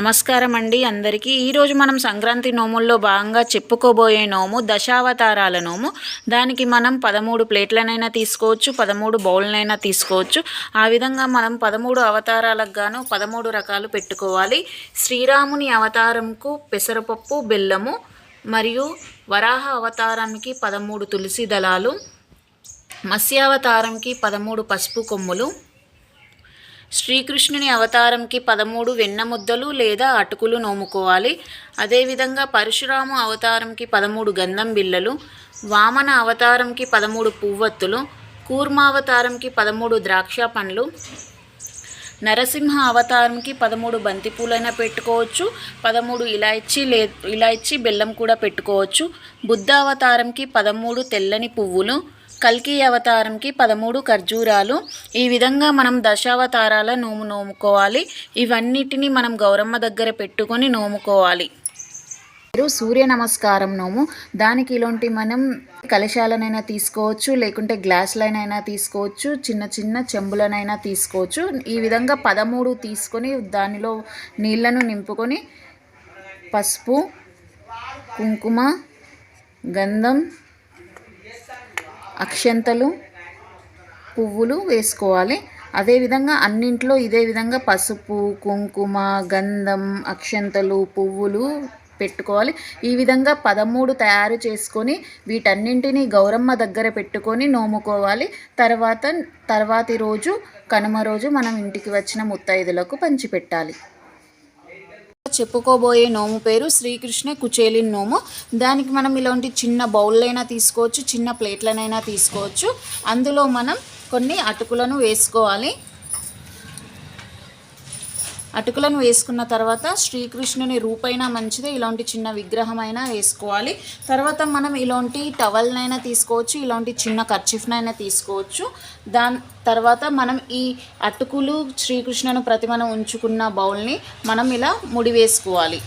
నమస్కారం అండి అందరికీ. ఈరోజు మనం సంక్రాంతి నోముల్లో భాగంగా చెప్పుకోబోయే నోము దశావతారాల నోము. దానికి మనం పదమూడు ప్లేట్లనైనా తీసుకోవచ్చు పదమూడు బౌల్నైనా తీసుకోవచ్చు. ఆ విధంగా మనం పదమూడు అవతారాలకు గాను పదమూడు రకాలు పెట్టుకోవాలి. శ్రీరాముని అవతారంకు పెసరపప్పు బెల్లము మరియు వరాహ అవతారానికి పదమూడు తులసి దళాలు మత్స్యావతారంకి పదమూడు పసుపు కొమ్ములు శ్రీకృష్ణుని అవతారంకి పదమూడు వెన్న ముద్దలు లేదా అటుకులు నోముకోవాలి. అదేవిధంగా పరశురాము అవతారంకి పదమూడు గంధం బిళ్ళలు వామన అవతారంకి పదమూడు పువ్వొత్తులు కూర్మావతారంకి పదమూడు ద్రాక్ష పండ్లు నరసింహ అవతారంకి పదమూడు బంతి పూలైనా పెట్టుకోవచ్చు పదమూడు ఇలాయచి లే ఇలాయచి బెల్లం కూడా పెట్టుకోవచ్చు బుద్ధ అవతారంకి పదమూడు తెల్లని పువ్వులు కల్కి అవతారంకి పదమూడు ఖర్జూరాలు. ఈ విధంగా మనం దశావతారాల నోము నోముకోవాలి. ఇవన్నిటిని మనం గౌరమ్మ దగ్గర పెట్టుకొని నోముకోవాలి. మీరు సూర్య నమస్కారం నోము. దానికి ఇలాంటి మనం కలశాలనైనా తీసుకోవచ్చు లేకుంటే గ్లాసులనైనా తీసుకోవచ్చు చిన్న చిన్న చెంబులనైనా తీసుకోవచ్చు. ఈ విధంగా పదమూడు తీసుకొని దానిలో నీళ్ళను నింపుకొని పసుపు కుంకుమ గంధం అక్షంతలు పువ్వులు వేసుకోవాలి. అదేవిధంగా అన్నింట్లో ఇదే విధంగా పసుపు కుంకుమ గంధం అక్షంతలు పువ్వులు పెట్టుకోవాలి. ఈ విధంగా పదమూడు తయారు చేసుకొని వీటన్నింటినీ గౌరమ్మ దగ్గర పెట్టుకొని నోముకోవాలి. తర్వాత తర్వాతి రోజు కనుమ రోజు మనం ఇంటికి వచ్చిన ముత్తైదులకు పంచిపెట్టాలి. చెప్పుకోబోయే నోము పేరు శ్రీకృష్ణ కుచేలిన్ నోము. దానికి మనం ఇలాంటి చిన్న బౌల్లైనా తీసుకోవచ్చు చిన్న ప్లేట్లనైనా తీసుకోవచ్చు. అందులో మనం కొన్ని అటుకులను వేసుకోవాలి. అటుకులను వేసుకున్న తర్వాత శ్రీకృష్ణుని రూపైనా మంచిదే ఇలాంటి చిన్న విగ్రహమైనా వేసుకోవాలి. తర్వాత మనం ఇలాంటి టవల్నైనా తీసుకోవచ్చు ఇలాంటి చిన్న ఖర్చిఫ్నైనా తీసుకోవచ్చు. దాని తర్వాత మనం ఈ అటుకులు శ్రీకృష్ణుని ప్రతిమను ఉంచుకున్న బౌల్ని మనం ఇలా ముడి వేసుకోవాలి.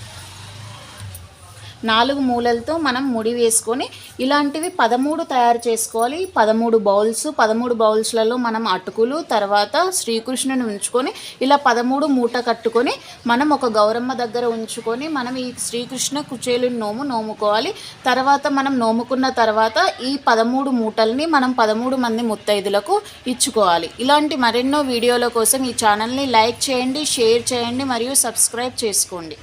నాలుగు మూలలతో మనం ముడి వేసుకొని ఇలాంటివి పదమూడు తయారు చేసుకోవాలి. పదమూడు బౌల్స్ పదమూడు బౌల్స్లలో మనం అటుకులు తర్వాత శ్రీకృష్ణుని ఉంచుకొని ఇలా పదమూడు మూట కట్టుకొని మనం ఒక గౌరమ్మ దగ్గర ఉంచుకొని మనం ఈ శ్రీకృష్ణ కుచేలుని నోము నోముకోవాలి. తర్వాత మనం నోముకున్న తర్వాత ఈ పదమూడు మూటల్ని మనం పదమూడు మంది ముత్తైదులకు ఇచ్చుకోవాలి. ఇలాంటి మరెన్నో వీడియోల కోసం ఈ ఛానల్ని లైక్ చేయండి షేర్ చేయండి మరియు సబ్స్క్రైబ్ చేసుకోండి.